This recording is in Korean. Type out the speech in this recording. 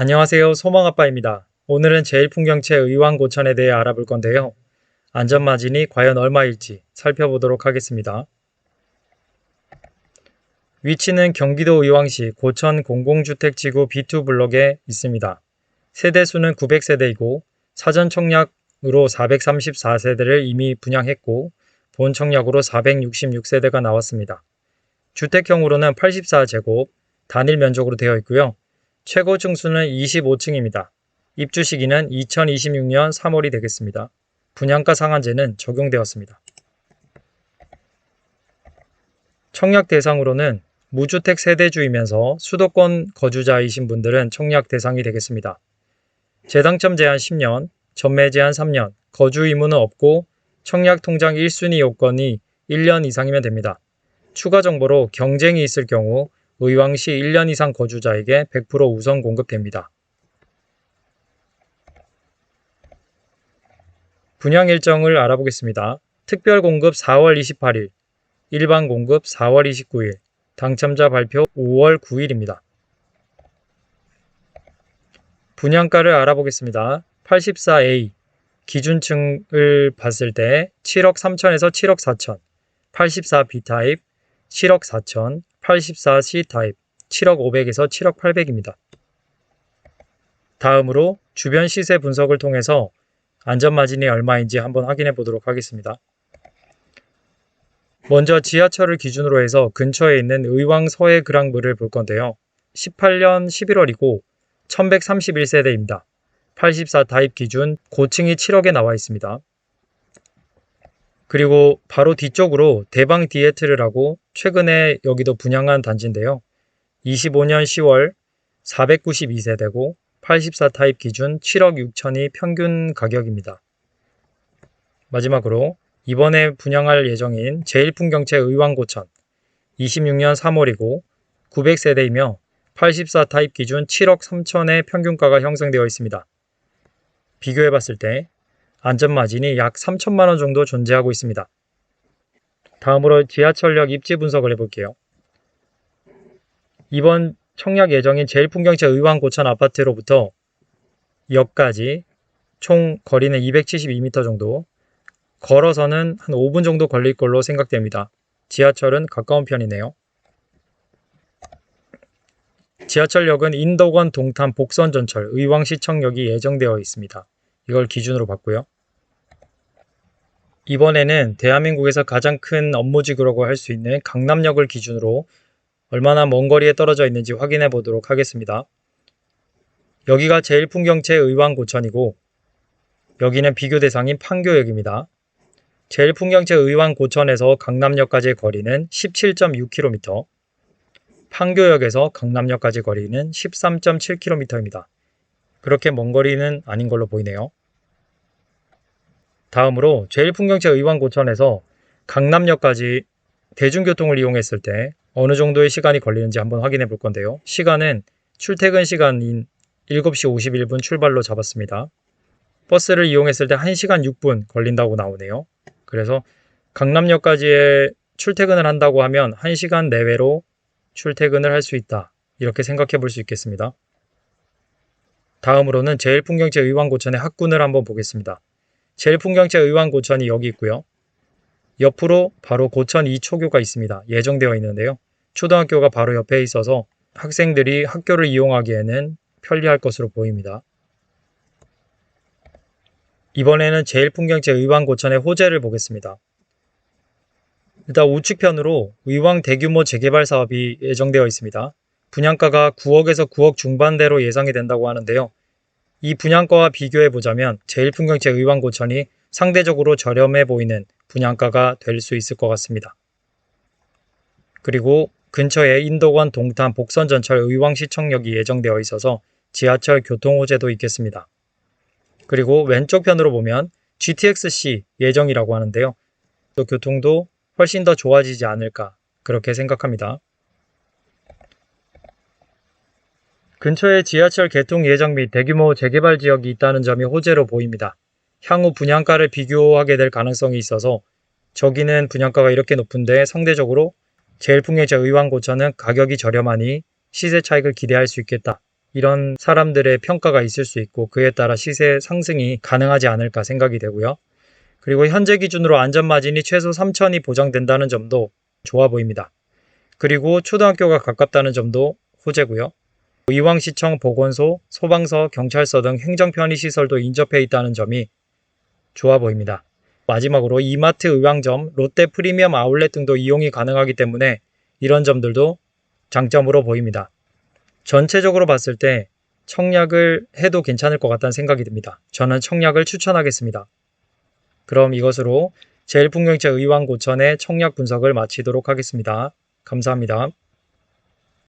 안녕하세요. 소망아빠입니다. 오늘은 제일풍경채 의왕고천에 대해 알아볼 건데요. 안전마진이 과연 얼마일지 살펴보도록 하겠습니다. 위치는 경기도 의왕시 고천 공공주택지구 B2 블록에 있습니다. 세대수는 900세대이고 사전 청약으로 434세대를 이미 분양했고 본 청약으로 466세대가 나왔습니다. 주택형으로는 84제곱, 단일 면적으로 되어 있고요. 최고 층수는 25층입니다. 입주 시기는 2026년 3월이 되겠습니다. 분양가 상한제는 적용되었습니다. 청약 대상으로는 무주택 세대주이면서 수도권 거주자이신 분들은 청약 대상이 되겠습니다. 재당첨 제한 10년, 전매 제한 3년, 거주 의무는 없고 청약 통장 1순위 요건이 1년 이상이면 됩니다. 추가 정보로 경쟁이 있을 경우 의왕 시 1년 이상 거주자에게 100% 우선 공급됩니다. 분양 일정을 알아보겠습니다. 특별 공급 4월 28일, 일반 공급 4월 29일, 당첨자 발표 5월 9일입니다. 분양가를 알아보겠습니다. 84A 기준층을 봤을 때 7억 3천에서 7억 4천, 84B 타입 7억 4천, 84C 타입 7억 500에서 7억 800입니다. 다음으로 주변 시세 분석을 통해서 안전마진이 얼마인지 한번 확인해 보도록 하겠습니다. 먼저 지하철을 기준으로 해서 근처에 있는 의왕 서해 그랑브를 볼 건데요. 18년 11월이고 1131세대입니다. 84 타입 기준 고층이 7억에 나와 있습니다. 그리고 바로 뒤쪽으로 대방 디에트르라고 최근에 여기도 분양한 단지인데요. 25년 10월 492세대고 84 타입 기준 7억 6천이 평균 가격입니다. 마지막으로 이번에 분양할 예정인 제일풍경채 의왕고천 26년 3월이고 900세대이며 84 타입 기준 7억 3천의 평균가가 형성되어 있습니다. 비교해 봤을 때 안전마진이 약 3천만 원 정도 존재하고 있습니다. 다음으로 지하철역 입지 분석을 해볼게요. 이번 청약 예정인 제일풍경채 의왕 고천 아파트로부터 역까지 총 거리는 272m 정도, 걸어서는 한 5분 정도 걸릴 걸로 생각됩니다. 지하철은 가까운 편이네요. 지하철역은 인덕원 동탄 복선 전철 의왕시청역이 예정되어 있습니다. 이걸 기준으로 봤고요. 이번에는 대한민국에서 가장 큰 업무지구라고 할 수 있는 강남역을 기준으로 얼마나 먼 거리에 떨어져 있는지 확인해 보도록 하겠습니다. 여기가 제일 풍경채 의왕고천이고 여기는 비교 대상인 판교역입니다. 제일 풍경채 의왕고천에서 강남역까지의 거리는 17.6km, 판교역에서 강남역까지 거리는 13.7km입니다. 그렇게 먼 거리는 아닌 걸로 보이네요. 다음으로 제일풍경채 의왕고천에서 강남역까지 대중교통을 이용했을 때 어느 정도의 시간이 걸리는지 한번 확인해 볼 건데요. 시간은 출퇴근 시간인 7시 51분 출발로 잡았습니다. 버스를 이용했을 때 1시간 6분 걸린다고 나오네요. 그래서 강남역까지의 출퇴근을 한다고 하면 1시간 내외로 출퇴근을 할 수 있다. 이렇게 생각해 볼 수 있겠습니다. 다음으로는 제일풍경채 의왕고천의 학군을 한번 보겠습니다. 제일 풍경채 의왕고천이 여기 있고요. 옆으로 바로 고천 2초교가 있습니다. 예정되어 있는데요. 초등학교가 바로 옆에 있어서 학생들이 학교를 이용하기에는 편리할 것으로 보입니다. 이번에는 제일 풍경채 의왕고천의 호재를 보겠습니다. 일단 우측편으로 의왕 대규모 재개발 사업이 예정되어 있습니다. 분양가가 9억에서 9억 중반대로 예상이 된다고 하는데요. 이 분양가와 비교해 보자면 제일풍경채 의왕고천이 상대적으로 저렴해 보이는 분양가가 될 수 있을 것 같습니다. 그리고 근처에 인도관 동탄 복선전철 의왕시청역이 예정되어 있어서 지하철 교통호재도 있겠습니다. 그리고 왼쪽 편으로 보면 GTX-C 예정이라고 하는데요. 또 교통도 훨씬 더 좋아지지 않을까 그렇게 생각합니다. 근처에 지하철 개통 예정 및 대규모 재개발 지역이 있다는 점이 호재로 보입니다. 향후 분양가를 비교하게 될 가능성이 있어서 저기는 분양가가 이렇게 높은데 상대적으로 제일풍경채 의왕고천은 가격이 저렴하니 시세 차익을 기대할 수 있겠다. 이런 사람들의 평가가 있을 수 있고 그에 따라 시세 상승이 가능하지 않을까 생각이 되고요. 그리고 현재 기준으로 안전마진이 최소 3천이 보장된다는 점도 좋아 보입니다. 그리고 초등학교가 가깝다는 점도 호재고요. 이왕시청 보건소, 소방서, 경찰서 등 행정 편의 시설도 인접해 있다는 점이 좋아 보입니다. 마지막으로 이마트 의왕점, 롯데 프리미엄 아울렛 등도 이용이 가능하기 때문에 이런 점들도 장점으로 보입니다. 전체적으로 봤을 때 청약을 해도 괜찮을 것 같다는 생각이 듭니다. 저는 청약을 추천하겠습니다. 그럼 이것으로 제일풍경채 의왕고천의 청약 분석을 마치도록 하겠습니다. 감사합니다.